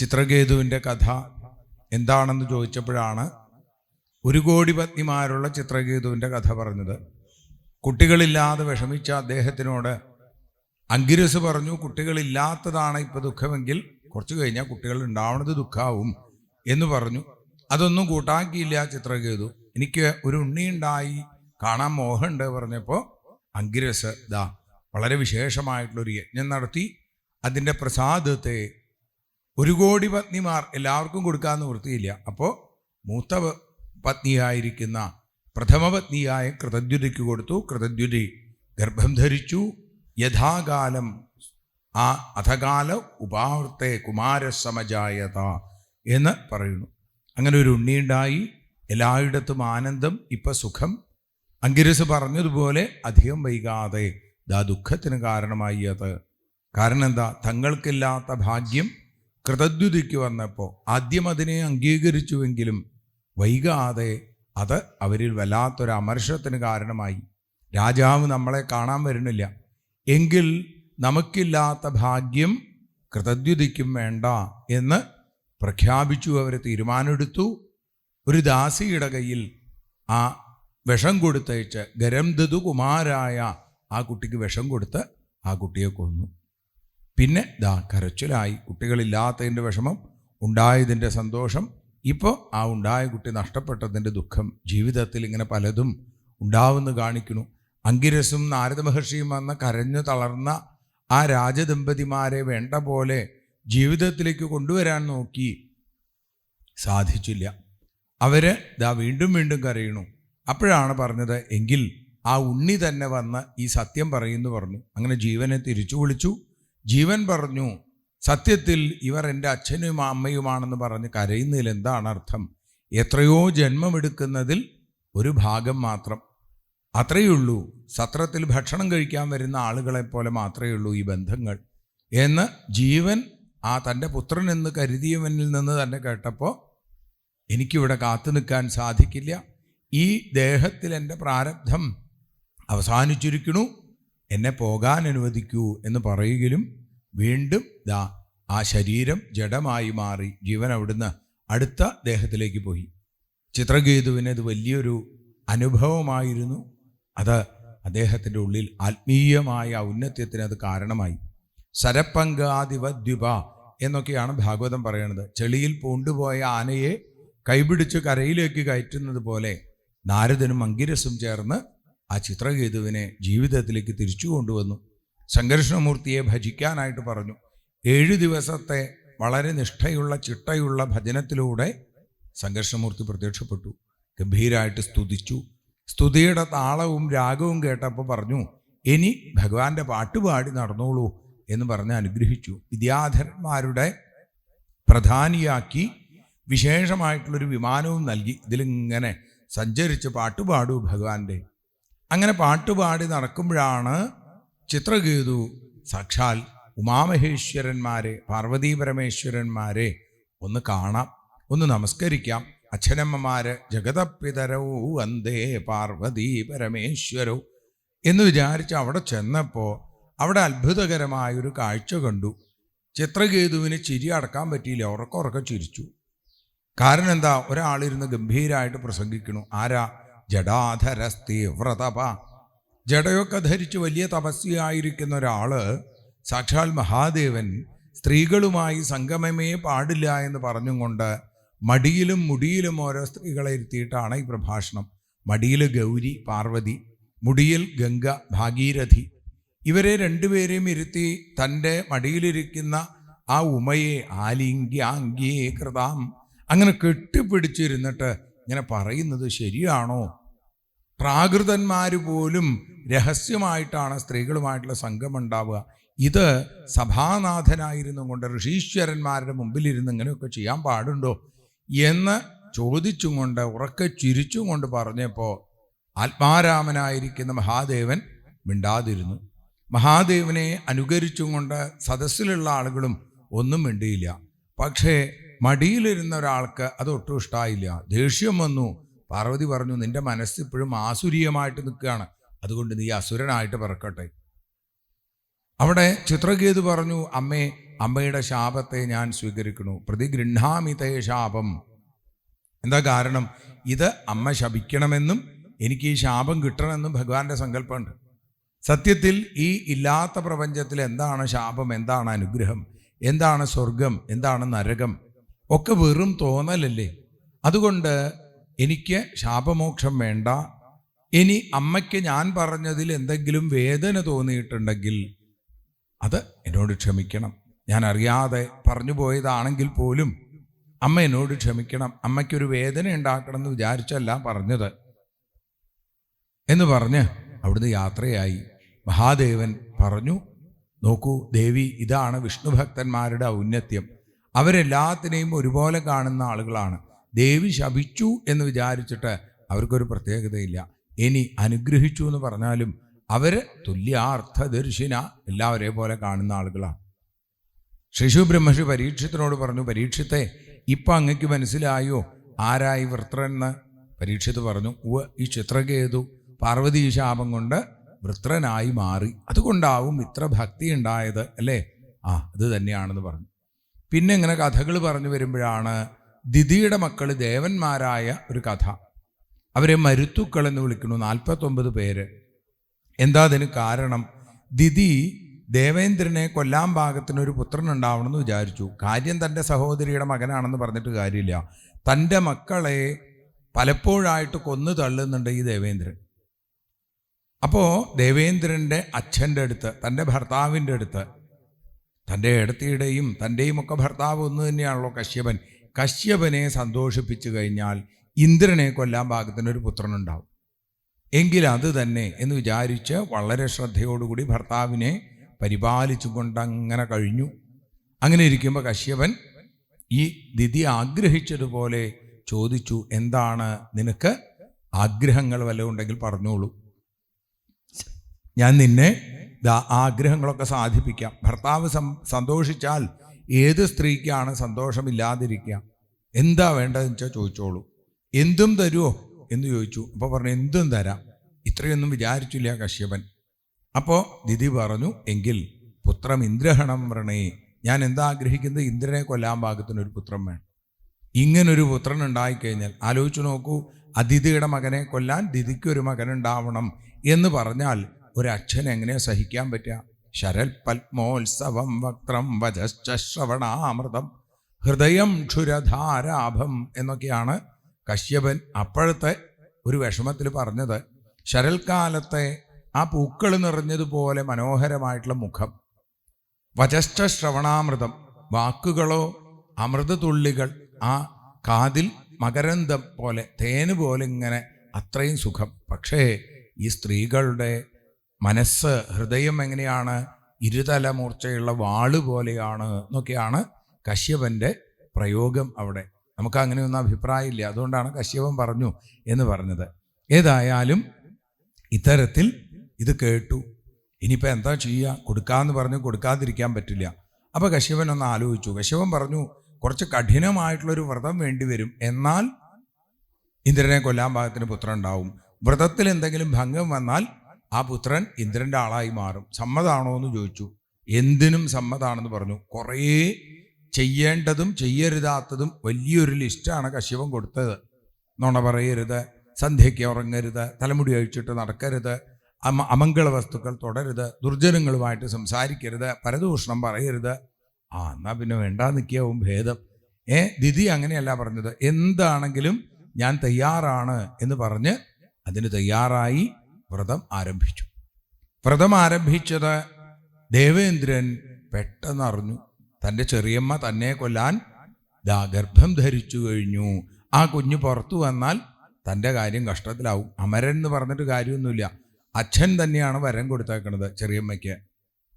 ചിത്രകേതുവിന്റെ കഥ എന്താണെന്ന് ചോദിച്ചപ്പോഴാണ് ഒരു കോടി പത്നിമാരുള്ള ചിത്രകേതുവിന്റെ കഥ പറഞ്ഞത്. കുട്ടികളില്ലാതെ വിഷമിച്ച അദ്ദേഹത്തിനോട് അങ്കിരസ് പറഞ്ഞു കുട്ടികളില്ലാത്തതാണ് ഇപ്പോൾ ദുഃഖമെങ്കിൽ കുറച്ച് കഴിഞ്ഞാൽ കുട്ടികൾ ഉണ്ടാവുന്നത് ദുഃഖാവും എന്ന് പറഞ്ഞു. അതൊന്നും കൂട്ടാക്കിയില്ല ചിത്രകേതു. എനിക്ക് ഒരു ഉണ്ണിയുണ്ടായി കാണാൻ മോഹമുണ്ട് പറഞ്ഞപ്പോൾ അങ്കിരസ് ദാ വളരെ വിശേഷമായിട്ടുള്ളൊരു യജ്ഞം നടത്തി. അതിന്റെ പ്രസാദത്തെ ഒരു കോടി പത്നിമാർ എല്ലാവർക്കും കൊടുക്കാമെന്ന് വൃത്തിയില്ല. അപ്പോൾ മൂത്ത പത്നിയായിരിക്കുന്ന പ്രഥമ പത്നിയായ കൃതദ്യുതിക്ക് കൊടുത്തു. കൃതദ്യുതി ഗർഭം ധരിച്ചു. യഥാകാലം ആ അധകാല ഉപാവർത്തെ കുമാരസമജായത എന്ന് പറയുന്നു. അങ്ങനെ ഒരു ഉണ്ണിയുണ്ടായി എല്ലായിടത്തും ആനന്ദം ഇപ്പം സുഖം. അങ്കിരസ് പറഞ്ഞതുപോലെ അധികം വൈകാതെ ദാ ദുഃഖത്തിന് കാരണമായി അത്. കാരണം എന്താ? തങ്ങൾക്കില്ലാത്ത ഭാഗ്യം കൃതദ്യുതിക്ക് വന്നപ്പോൾ ആദ്യം അതിനെ അംഗീകരിച്ചുവെങ്കിലും വൈകാതെ അത് അവരിൽ വല്ലാത്തൊരു അമർഷത്തിന് കാരണമായി. രാജാവ് നമ്മളെ കാണാൻ വരുന്നില്ല. എങ്കിൽ നമുക്കില്ലാത്ത ഭാഗ്യം കൃതദ്യുതിക്കും വേണ്ട എന്ന് പ്രഖ്യാപിച്ചു അവർ തീരുമാനമെടുത്തു. ഒരു ദാസിയുടെ കയ്യിൽ ആ വിഷം കൊടുത്തയച്ച് ഗരംധതു കുമാരായ ആ കുട്ടിക്ക് വിഷം കൊടുത്ത് ആ കുട്ടിയെ കൊന്നു. പിന്നെ ദാ കരച്ചിലായി. കുട്ടികളില്ലാത്തതിന്റെ വിഷമം ഉണ്ടായതിന്റെ സന്തോഷം. ഇപ്പോൾ ആ ഉണ്ടായ കുട്ടി നഷ്ടപ്പെട്ടതിന്റെ ദുഃഖം ജീവിതത്തിൽ ഇങ്ങനെ പലതും ഉണ്ടാവുമെന്ന് കാണിക്കുന്നു. അങ്കിരസും നാരദ മഹർഷിയും വന്ന കരഞ്ഞു തളർന്ന ആ രാജദമ്പതിമാരെ വേണ്ട പോലെ ജീവിതത്തിലേക്ക് കൊണ്ടുവരാൻ നോക്കി. സാധിച്ചില്ല. അവർ ദാ വീണ്ടും വീണ്ടും കരയണു അപ്പോഴാണ് പറഞ്ഞത് എങ്കിൽ ആ ഉണ്ണി തന്നെ വന്ന് ഈ സത്യം പറയുന്നു പറഞ്ഞു. അങ്ങനെ ജീവനെ തിരിച്ചു വിളിച്ചു. ജീവൻ പറഞ്ഞു സത്യത്തിൽ ഇവർ എന്റെ അച്ഛനും അമ്മയുമാണെന്ന് പറഞ്ഞ് കരയുന്നതിൽ എന്താണ് അർത്ഥം? എത്രയോ ജന്മമെടുക്കുന്നതിൽ ഒരു ഭാഗം മാത്രം. അത്രയേ ഉള്ളൂ. സത്രത്തിൽ ഭക്ഷണം കഴിക്കാൻ വരുന്ന ആളുകളെ പോലെ മാത്രമേ ഉള്ളൂ ഈ ബന്ധങ്ങൾ. എന്ന് ജീവൻ ആ തന്റെ പുത്രൻ എന്ന് കരുതിയവനിൽ നിന്ന് തന്നെ കേട്ടപ്പോൾ എനിക്കിവിടെ കാത്തു നിൽക്കാൻ സാധിക്കില്ല. ഈ ദേഹത്തിൽ എന്റെ പ്രാരബ്ധം അവസാനിച്ചിരിക്കണു എന്നെ പോകാൻ അനുവദിക്കൂ എന്ന് പറയുകയും വീണ്ടും ദാ ആ ശരീരം ജഡമായി മാറി ജീവൻ അവിടുന്ന് അടുത്ത ദേഹത്തിലേക്ക് പോയി. ചിത്രകേതുവിന് ഇത് വലിയൊരു അനുഭവമായിരുന്നു. അത് അദ്ദേഹത്തിന്റെ ഉള്ളിൽ ആത്മീയമായ ഔന്നത്യത്തിന് അത് കാരണമായി. സരപ്പങ്കാതിവദ്വിപ എന്നൊക്കെയാണ് ഭാഗവതം പറയുന്നത് ചെളിയിൽ പൂണ്ടുപോയ ആനയെ കൈപിടിച്ച് കരയിലേക്ക് കയറ്റുന്നത് പോലെ നാരദനും അങ്കിരസും ചേർന്ന് ആ ചിത്രകേതുവിനെ ജീവിതത്തിലേക്ക് തിരിച്ചു കൊണ്ടുവന്നു. സംഘർഷണമൂർത്തിയെ ഭജിക്കാനായിട്ട് പറഞ്ഞു. ഏഴു ദിവസത്തെ വളരെ നിഷ്ഠയുള്ള ചിട്ടയുള്ള ഭജനത്തിലൂടെ സംഘർഷമൂർത്തി പ്രത്യക്ഷപ്പെട്ടു. ഗംഭീരമായിട്ട് സ്തുതിച്ചു. സ്തുതിയുടെ താളവും രാഗവും കേട്ടപ്പോൾ പറഞ്ഞു ഇനി ഭഗവാന്റെ പാട്ടുപാടി നടന്നോളൂ എന്ന് പറഞ്ഞ് അനുഗ്രഹിച്ചു. വിദ്യാധരന്മാരുടെ പ്രധാനിയാക്കി വിശേഷമായിട്ടുള്ളൊരു വിമാനവും നൽകി. ഇതിലിങ്ങനെ സഞ്ചരിച്ച് പാട്ടുപാടൂ ഭഗവാന്റെ. അങ്ങനെ പാട്ടുപാടി നടക്കുമ്പോഴാണ് ചിത്രകേതു സാക്ഷാൽ ഉമാമഹേശ്വരന്മാരെ പാർവതീ പരമേശ്വരന്മാരെ ഒന്ന് കാണാം ഒന്ന് നമസ്കരിക്കാം. അച്ഛനമ്മമാര് ജഗതപിതരോ വന്ദേ പാർവതീ പരമേശ്വരോ എന്ന് വിചാരിച്ച് അവിടെ ചെന്നപ്പോൾ അവിടെ അത്ഭുതകരമായൊരു കാഴ്ച കണ്ടു. ചിത്രകേതുവിന് ചിരി അടക്കാൻ പറ്റിയില്ല ഉറക്കം ചിരിച്ചു. കാരണം എന്താ ഒരാളിരുന്ന് ഗംഭീരമായിട്ട് പ്രസംഗിക്കണു. ആരാ? ജഡാധരസ്തീവ്രതപ ജഡയൊക്കെ ധരിച്ച് വലിയ തപസ്വിയായിരിക്കുന്ന ഒരാൾ സാക്ഷാൽ മഹാദേവൻ സ്ത്രീകളുമായി സംഗമമേ പാടില്ല എന്ന് പറഞ്ഞും കൊണ്ട് മടിയിലും മുടിയിലും ഓരോ സ്ത്രീകളെ ഇരുത്തിയിട്ടാണ് ഈ പ്രഭാഷണം. മടിയിൽ ഗൗരി പാർവതി മുടിയിൽ ഗംഗ ഭാഗീരഥി. ഇവരെ രണ്ടുപേരെയും ഇരുത്തി തന്റെ മടിയിലിരിക്കുന്ന ആ ഉമയെ ആലിംഗ്യാംഗീകൃതാം അങ്ങനെ കെട്ടിപ്പിടിച്ചിരുന്നിട്ട് ഇങ്ങനെ പറയുന്നത് ശരിയാണോ? പ്രാകൃതന്മാർ പോലും രഹസ്യമായിട്ടാണ് സ്ത്രീകളുമായിട്ടുള്ള സംഘം ഉണ്ടാവുക ഇത് സഭാനാഥനായിരുന്നു കൊണ്ട് ഋഷീശ്വരന്മാരുടെ മുമ്പിലിരുന്ന് ഇങ്ങനെയൊക്കെ ചെയ്യാൻ പാടുണ്ടോ എന്ന് ചോദിച്ചും കൊണ്ട് ഉറക്കെ ചിരിച്ചും കൊണ്ട് പറഞ്ഞപ്പോൾ ആത്മാരാമനായിരിക്കുന്ന മഹാദേവൻ മിണ്ടാതിരുന്നു. മഹാദേവനെ അനുകരിച്ചും കൊണ്ട് സദസ്സിലുള്ള ആളുകളും ഒന്നും മിണ്ടിയില്ല. പക്ഷേ മടിയിലിരുന്ന ഒരാൾക്ക് അത് ഒട്ടും ഇഷ്ടമായില്ല ദേഷ്യം വന്നു. പാർവതി പറഞ്ഞു നിന്റെ മനസ്സ് ഇപ്പോഴും ആസുരീയമായിട്ട് നിൽക്കുകയാണ്. അതുകൊണ്ട് നീ അസുരനായിട്ട് പിറക്കട്ടെ. അവിടെ ചിത്രകേതു പറഞ്ഞു അമ്മേ അമ്മയുടെ ശാപത്തെ ഞാൻ സ്വീകരിക്കണു പ്രതിഗൃഹാമിതേ ശാപം. എന്താ കാരണം? ഇത് അമ്മ ശപിക്കണമെന്നും എനിക്ക് ഈ ശാപം കിട്ടണമെന്നും ഭഗവാന്റെ സങ്കല്പമുണ്ട്. സത്യത്തിൽ ഈ ഇല്ലാത്ത പ്രപഞ്ചത്തിൽ എന്താണ് ശാപം? എന്താണ് അനുഗ്രഹം? എന്താണ് സ്വർഗം? എന്താണ് നരകം? ഒക്കെ വെറും തോന്നലല്ലേ? അതുകൊണ്ട് എനിക്ക് ശാപമോക്ഷം വേണ്ട. ഇനി അമ്മയ്ക്ക് ഞാൻ പറഞ്ഞതിൽ എന്തെങ്കിലും വേദന തോന്നിയിട്ടുണ്ടെങ്കിൽ അത് എന്നോട് ക്ഷമിക്കണം. ഞാൻ അറിയാതെ പറഞ്ഞു പോയതാണെങ്കിൽ പോലും അമ്മ എന്നോട് ക്ഷമിക്കണം. അമ്മയ്ക്കൊരു വേദന ഉണ്ടാക്കണം എന്ന് വിചാരിച്ചല്ല പറഞ്ഞത്. എന്ന് പറഞ്ഞ് അവിടുന്ന് യാത്രയായി. മഹാദേവൻ പറഞ്ഞു നോക്കൂ ദേവി ഇതാണ് വിഷ്ണു ഭക്തന്മാരുടെ ഔന്നത്യം. അവരെല്ലാത്തിനെയും ഒരുപോലെ കാണുന്ന ആളുകളാണ്. ദേവി ശപിച്ചു എന്ന് വിചാരിച്ചിട്ട് അവർക്കൊരു പ്രത്യേകതയില്ല. ഇനി അനുഗ്രഹിച്ചു എന്ന് പറഞ്ഞാലും അവർ തുല്യാർത്ഥദർശിന എല്ലാവരെ പോലെ കാണുന്ന ആളുകളാണ്. ശിശു ബ്രഹ്മഷി പരീക്ഷത്തിനോട് പറഞ്ഞു പരീക്ഷത്തെ ഇപ്പം അങ്ങക്ക് മനസ്സിലായോ? ആരായി വൃത്രന്ന് പരീക്ഷത്ത് പറഞ്ഞു ഉവ ഈ ചിത്രകേതു പാർവതി ശാപം കൊണ്ട് വൃത്രനായി മാറി. അതുകൊണ്ടാവും ഇത്ര ഭക്തി ഉണ്ടായത് അല്ലേ? ആ അത് തന്നെയാണെന്ന് പറഞ്ഞു. പിന്നെ ഇങ്ങനെ കഥകൾ പറഞ്ഞു വരുമ്പോഴാണ് ദിദിയുടെ മക്കൾ ദേവന്മാരായ ഒരു കഥ. അവരെ മരുത്തുക്കൾ എന്ന് വിളിക്കുന്നു നാൽപ്പത്തൊമ്പത് പേര്. എന്താ അതിന് കാരണം? ദിദി ദേവേന്ദ്രനെ കൊല്ലാൻ ഭാഗത്തിന് ഒരു പുത്രൻ ഉണ്ടാവണമെന്ന് വിചാരിച്ചു. കാര്യം തന്റെ സഹോദരിയുടെ മകനാണെന്ന് പറഞ്ഞിട്ട് കാര്യമില്ല. തന്റെ മക്കളെ പലപ്പോഴായിട്ട് കൊന്നു തള്ളുന്നുണ്ട് ഈ ദേവേന്ദ്രൻ. അപ്പോൾ ദേവേന്ദ്രന്റെ അച്ഛന്റെ അടുത്ത് തന്റെ ഭർത്താവിന്റെ അടുത്ത് തന്റെ ഇടത്തിയുടെയും തന്റെയും ഒക്കെ ഭർത്താവ് ഒന്ന് തന്നെയാണല്ലോ കശ്യപൻ. കശ്യപനെ സന്തോഷിപ്പിച്ചു കഴിഞ്ഞാൽ ഇന്ദ്രനെ കൊല്ലാൻ പാകത്തിനൊരു പുത്രനുണ്ടാവും. എങ്കിൽ അത് തന്നെ എന്ന് വിചാരിച്ച് വളരെ ശ്രദ്ധയോടുകൂടി ഭർത്താവിനെ പരിപാലിച്ചു കൊണ്ടങ്ങനെ കഴിഞ്ഞു. അങ്ങനെ ഇരിക്കുമ്പോൾ കശ്യപൻ ഈ ദിതി ആഗ്രഹിച്ചതുപോലെ ചോദിച്ചു എന്താണ് നിനക്ക് ആഗ്രഹങ്ങൾ വല്ലതും ഉണ്ടെങ്കിൽ പറഞ്ഞോളൂ. ഞാൻ നിന്നെ ആഗ്രഹങ്ങളൊക്കെ സാധിപ്പിക്കാം. ഭർത്താവ് സന്തോഷിച്ചാൽ ഏത് സ്ത്രീക്കാണ് സന്തോഷമില്ലാതിരിക്കുക? എന്താ വേണ്ടതെന്ന് വെച്ചാൽ ചോദിച്ചോളൂ. എന്തും തരുമോ എന്ന് ചോദിച്ചു. അപ്പോൾ പറഞ്ഞു എന്തും തരാം. ഇത്രയൊന്നും വിചാരിച്ചില്ല കശ്യപൻ. അപ്പോൾ ദിതി പറഞ്ഞു എങ്കിൽ പുത്രം ഇന്ദ്രഹണം വ്രണേ. ഞാൻ എന്താ ആഗ്രഹിക്കുന്നത്? ഇന്ദ്രനെ കൊല്ലാൻ ഭാഗത്തിനൊരു പുത്രം വേണം. ഇങ്ങനൊരു പുത്രൻ ഉണ്ടായിക്കഴിഞ്ഞാൽ ആലോചിച്ചു നോക്കൂ. അതിഥിയുടെ മകനെ കൊല്ലാൻ ദിതിക്കൊരു മകനുണ്ടാവണം എന്ന് പറഞ്ഞാൽ ഒരച്ഛൻ എങ്ങനെ സഹിക്കാൻ പറ്റുക? ശരൽ പത്മോത്സവം വക്രം ശ്രവണാമൃതം. ഹൃദയം ക്ഷുരധാരാഭം എന്നൊക്കെയാണ് കശ്യപൻ അപ്പോഴത്തെ ഒരു വിഷമത്തിൽ പറഞ്ഞത്. ശരൽക്കാലത്തെ ആ പൂക്കൾ നിറഞ്ഞതുപോലെ മനോഹരമായിട്ടുള്ള മുഖം. വജശ്ച ശ്രവണാമൃതം. വാക്കുകളോ അമൃതതുള്ളികൾ ആ കാതിൽ മകരന്തം പോലെ തേന് പോലെ ഇങ്ങനെ അത്രയും സുഖം. പക്ഷേ ഈ സ്ത്രീകളുടെ മനസ്സ് ഹൃദയം എങ്ങനെയാണ്? ഇരുതല മൂർച്ചയുള്ള വാൾ പോലെയാണ് എന്നൊക്കെയാണ് കശ്യപന്റെ പ്രയോഗം അവിടെ. നമുക്ക് അങ്ങനെയൊന്നും അഭിപ്രായമില്ല. അതുകൊണ്ടാണ് കശ്യപൻ പറഞ്ഞു എന്ന് പറഞ്ഞത്. ഏതായാലും ഇത്തരത്തിൽ ഇത് കേട്ടു. ഇനിയിപ്പോൾ എന്താ ചെയ്യുക കൊടുക്കാമെന്ന് പറഞ്ഞു കൊടുക്കാതിരിക്കാൻ പറ്റില്ല. അപ്പോൾ കശ്യപൻ ഒന്ന് ആലോചിച്ചു. കശ്യപൻ പറഞ്ഞു കുറച്ച് കഠിനമായിട്ടുള്ളൊരു വ്രതം വേണ്ടിവരും എന്നാൽ ഇന്ദ്രനെ കൊല്ലാൻ പാകത്തിന് പുത്രം ഉണ്ടാവും. വ്രതത്തിൽ എന്തെങ്കിലും ഭംഗം വന്നാൽ ആ പുത്രൻ ഇന്ദ്രന്റെ ആളായി മാറും. സമ്മതാണോ എന്ന് ചോദിച്ചു. എന്തിനും സമ്മതാണെന്ന് പറഞ്ഞു. കുറേ ചെയ്യേണ്ടതും ചെയ്യരുതാത്തതും വലിയൊരു ലിസ്റ്റാണ് കശ്യപൻ കൊടുത്തത്. നുണ പറയരുത് സന്ധ്യയ്ക്ക് ഉറങ്ങരുത് തലമുടി അഴിച്ചിട്ട് നടക്കരുത് അമ അമംഗള വസ്തുക്കൾ തുടരുത് ദുർജനങ്ങളുമായിട്ട് സംസാരിക്കരുത് പരദൂഷണം പറയരുത്. ആ എന്നാൽ പിന്നെ വേണ്ടാ നിൽക്കാവും ഭേദം. ഏ ദിതി അങ്ങനെയല്ല പറഞ്ഞത്. എന്താണെങ്കിലും ഞാൻ തയ്യാറാണ് എന്ന് പറഞ്ഞ് അതിന് തയ്യാറായി വ്രതം ആരംഭിച്ചു. വ്രതം ആരംഭിച്ചത് ദേവേന്ദ്രൻ പെട്ടെന്ന് അറിഞ്ഞു തന്റെ ചെറിയമ്മ തന്നെ കൊല്ലാൻ ഗർഭം ധരിച്ചു കഴിഞ്ഞു. ആ കുഞ്ഞ് പുറത്തു വന്നാൽ തന്റെ കാര്യം കഷ്ടത്തിലാവും. അമരൻ എന്ന് പറഞ്ഞിട്ട് കാര്യമൊന്നുമില്ല. അച്ഛൻ തന്നെയാണ് വരം കൊടുത്തേക്കണത് ചെറിയമ്മയ്ക്ക്.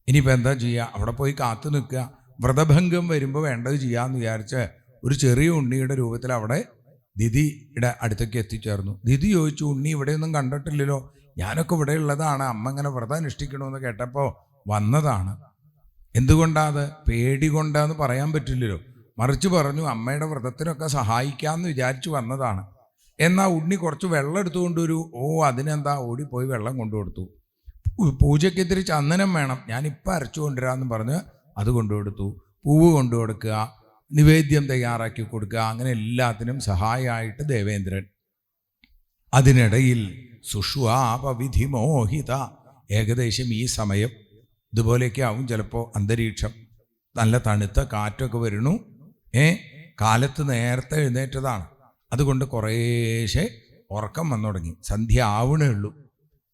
ഇനിയിപ്പോൾ എന്താ ചെയ്യുക അവിടെ പോയി കാത്തു നിൽക്കുക. വ്രതഭംഗം വരുമ്പോൾ വേണ്ടത് ചെയ്യാമെന്ന് വിചാരിച്ച് ഒരു ചെറിയ ഉണ്ണിയുടെ രൂപത്തിൽ അവിടെ ദിദിയുടെ അടുത്തേക്ക് എത്തിച്ചേർന്നു. ദിദി ചോദിച്ചു ഉണ്ണി ഇവിടെയൊന്നും കണ്ടിട്ടില്ലല്ലോ. ഞാനൊക്കെ ഇവിടെ ഉള്ളതാണ്. അമ്മ ഇങ്ങനെ വ്രതം അനുഷ്ഠിക്കണമെന്ന് കേട്ടപ്പോൾ വന്നതാണ്. എന്തുകൊണ്ടാത് പേടി കൊണ്ടാന്ന് പറയാൻ പറ്റില്ലല്ലോ. മറിച്ച് പറഞ്ഞു അമ്മയുടെ വ്രതത്തിനൊക്കെ സഹായിക്കാമെന്ന് വിചാരിച്ചു വന്നതാണ്. എന്നാൽ ഉണ്ണി കുറച്ച് വെള്ളം എടുത്തുകൊണ്ടൊരു ഓ അതിനെന്താ? ഓടിപ്പോയി വെള്ളം കൊണ്ടുകൊടുത്തു പൂജയ്ക്ക് ഇത്തിരി ചന്ദനം വേണം. ഞാനിപ്പോൾ അരച്ചു കൊണ്ടുവരാമെന്ന് പറഞ്ഞ് അത് കൊണ്ടുകൊടുത്തു പൂവ് കൊണ്ടു കൊടുക്കുക നിവേദ്യം തയ്യാറാക്കി കൊടുക്കുക. അങ്ങനെ എല്ലാത്തിനും സഹായമായിട്ട് ദേവേന്ദ്രൻ അതിനിടയിൽ സുഷ്വാപവിധി മോഹിത ഏകദേശം ഈ സമയം ഇതുപോലെയൊക്കെ ആവും ചിലപ്പോൾ അന്തരീക്ഷം. നല്ല തണുത്ത കാറ്റൊക്കെ വരുന്നു. ഏ കാലത്ത് നേരത്തെ എഴുന്നേറ്റതാണ്. അതുകൊണ്ട് കുറേശ്ശെ ഉറക്കം വന്നു തുടങ്ങി. സന്ധ്യ ആവണേ ഉള്ളൂ.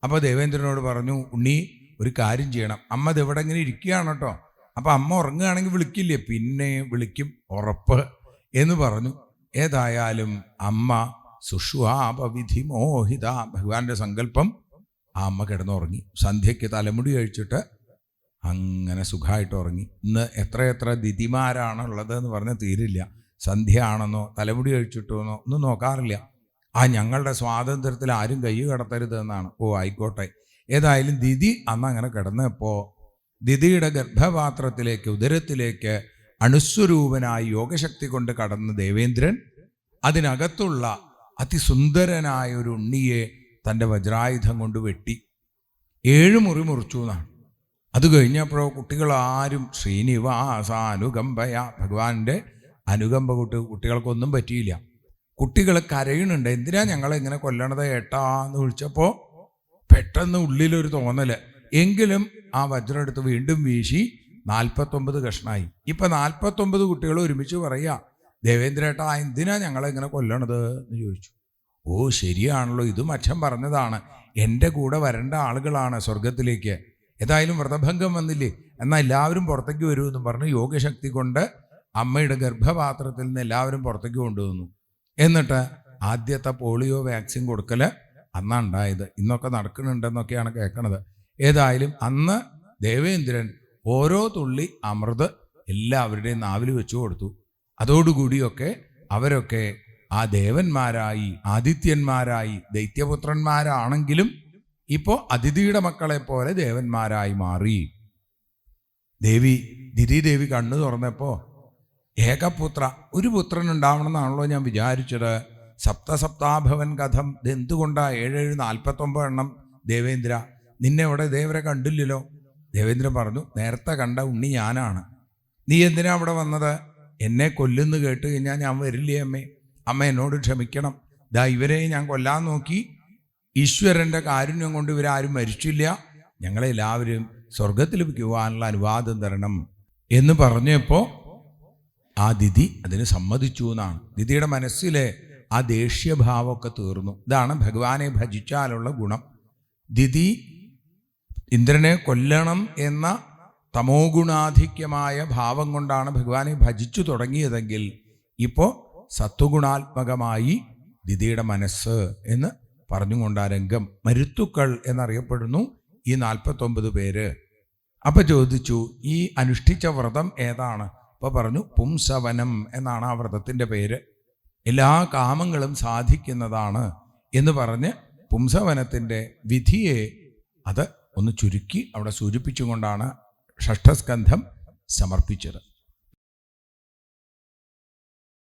അപ്പോൾ ദേവേന്ദ്രനോട് പറഞ്ഞു ഉണ്ണി ഒരു കാര്യം ചെയ്യണം. അമ്മ ഇതെവിടെ ഇങ്ങനെ ഇരിക്കുകയാണ് കേട്ടോ. അപ്പം അമ്മ ഉറങ്ങുകയാണെങ്കിൽ വിളിക്കില്ലേ? പിന്നെ വിളിക്കും ഉറപ്പ് എന്ന് പറഞ്ഞു. ഏതായാലും അമ്മ സുഷ്വാപവിധി മോഹിത. ഭഗവാന്റെ സങ്കല്പം ആ അമ്മ കിടന്നുറങ്ങി. സന്ധ്യയ്ക്ക് തലമുടി കഴിച്ചിട്ട് അങ്ങനെ സുഖമായിട്ട് ഉറങ്ങി ഇന്ന് എത്ര ദിതിമാരാണുള്ളത് എന്ന് പറഞ്ഞാൽ തീരില്ല. സന്ധ്യ ആണെന്നോ തലമുടി കഴിച്ചിട്ടോന്നോ ഒന്നും നോക്കാറില്ല. ആ ഞങ്ങളുടെ സ്വാതന്ത്ര്യത്തിൽ ആരും കൈ കടത്തരുത് എന്നാണ് ഓ ആയിക്കോട്ടെ. ഏതായാലും ദിതി അന്ന് അങ്ങനെ കിടന്നപ്പോൾ ദിതിയുടെ ഗർഭപാത്രത്തിലേക്ക് ഉദരത്തിലേക്ക് അണുസ്വരൂപനായി യോഗശക്തി കൊണ്ട് കടന്ന ദേവേന്ദ്രൻ അതിനകത്തുള്ള അതിസുന്ദരനായ ഒരു ഉണ്ണിയെ തന്റെ വജ്രായുധം കൊണ്ട് വെട്ടി. ഏഴ് മുറി മുറിച്ചു എന്നാണ്. അത് കഴിഞ്ഞപ്പോഴോ കുട്ടികളാരും ശ്രീനിവാസ അനുകമ്പയ ഭഗവാന്റെ അനുകമ്പ കുട്ടി കുട്ടികൾക്കൊന്നും പറ്റിയില്ല. കുട്ടികൾ കരയുന്നുണ്ട്. എന്തിനാ ഞങ്ങളെ ഇങ്ങനെ കൊല്ലണത് ഏട്ടാന്ന് വിളിച്ചപ്പോൾ പെട്ടെന്ന് ഉള്ളിലൊരു തോന്നൽ. എങ്കിലും ആ വജ്രം എടുത്ത് വീണ്ടും വീശി നാൽപ്പത്തൊമ്പത് കഷ്ണായി. ഇപ്പം നാൽപ്പത്തൊമ്പത് കുട്ടികൾ ഒരുമിച്ച് പറയാ ദേവേന്ദ്രേട്ടാ എന്തിനാ ഞങ്ങളെ ഇങ്ങനെ കൊല്ലണത് എന്ന് ചോദിച്ചു. ഓ ശരിയാണല്ലോ. ഇതും അച്ഛൻ പറഞ്ഞതാണ്. എന്റെ കൂടെ വരേണ്ട ആളുകളാണ് സ്വർഗത്തിലേക്ക് ഏതായാലും വ്രതഭംഗം വന്നില്ലേ? എന്നാൽ എല്ലാവരും പുറത്തേക്ക് വരുമെന്നും പറഞ്ഞ് യോഗശക്തി കൊണ്ട് അമ്മയുടെ ഗർഭപാത്രത്തിൽ നിന്ന് എല്ലാവരും പുറത്തേക്ക് കൊണ്ടുവന്നു. എന്നിട്ട് ആദ്യത്തെ പോളിയോ വാക്സിൻ കൊടുക്കൽ അന്നാണ് ഉണ്ടായത്. ഇന്നൊക്കെ നടക്കുന്നുണ്ടെന്നൊക്കെയാണ് കേൾക്കണത് ഏതായാലും അന്ന് ദേവേന്ദ്രൻ ഓരോ തുള്ളി അമൃത് എല്ലാവരുടെയും നാവിൽ വെച്ചു കൊടുത്തു. അതോടുകൂടിയൊക്കെ അവരൊക്കെ ആ ദേവന്മാരായി ആദിത്യന്മാരായി ദൈത്യപുത്രന്മാരാണെങ്കിലും ഇപ്പോൾ അതിഥിയുടെ മക്കളെ പോലെ ദേവന്മാരായി മാറി. ദേവി ദിതിദേവി കണ്ണു തുറന്നപ്പോൾ ഏകപുത്ര ഒരു പുത്രൻ ഉണ്ടാവണമെന്നാണല്ലോ ഞാൻ വിചാരിച്ചത്. സപ്തസപ്താഭവൻ കഥം ഇതെന്തുകൊണ്ടാണ് ഏഴേഴ് നാൽപ്പത്തൊമ്പത് എണ്ണം? ദേവേന്ദ്ര നിന്നെ ഇവിടെ ദേവരെ കണ്ടില്ലല്ലോ. ദേവേന്ദ്രൻ പറഞ്ഞു നേരത്തെ കണ്ട ഉണ്ണി ഞാനാണ്. നീ എന്തിനാ അവിടെ വന്നത്? എന്നെ കൊല്ലുന്നു കേട്ട് കഴിഞ്ഞാൽ ഞാൻ വരില്ലേ അമ്മേ? അമ്മ എന്നോട് ക്ഷമിക്കണം. ദാ ഇവരെ ഞാൻ കൊല്ലാൻ നോക്കി. ഈശ്വരന്റെ കാരുണ്യം കൊണ്ട് ഇവരാരും മരിച്ചില്ല. ഞങ്ങളെല്ലാവരും സ്വർഗത്തിൽ പോകാനുള്ള അനുവാദം തരണം എന്ന് പറഞ്ഞപ്പോൾ ആ ദിതി അതിന് സമ്മതിച്ചു എന്നാണ്. ദിതിയുടെ മനസ്സിലെ ആ ദേഷ്യഭാവമൊക്കെ തീർന്നു. ഇതാണ് ഭഗവാനെ ഭജിച്ചാലുള്ള ഗുണം. ദിതി ഇന്ദ്രനെ കൊല്ലണം എന്ന തമോഗുണാധിക്യമായ ഭാവം കൊണ്ടാണ് ഭഗവാനെ ഭജിച്ചു തുടങ്ങിയതെങ്കിൽ ഇപ്പോൾ സത്വഗുണാത്മകമായി ദിതിയുടെ മനസ്സ് എന്ന് പറഞ്ഞുകൊണ്ട് ആ രംഗം. മരുത്തുക്കൾ എന്നറിയപ്പെടുന്നു ഈ നാൽപ്പത്തൊമ്പത് പേര്. അപ്പൊ ചോദിച്ചു ഈ അനുഷ്ഠിച്ച വ്രതം ഏതാണ്? അപ്പോൾ പറഞ്ഞു പുംസവനം എന്നാണ് ആ വ്രതത്തിന്റെ പേര്. എല്ലാ കാമങ്ങളും സാധിക്കുന്നതാണ് എന്ന് പറഞ്ഞ് പുംസവനത്തിന്റെ വിധിയെ അത് ഒന്ന് ചുരുക്കി അവിടെ സൂചിപ്പിച്ചുകൊണ്ടാണ് ഷഷ്ഠസ്കന്ധം സമർപ്പിച്ചത്.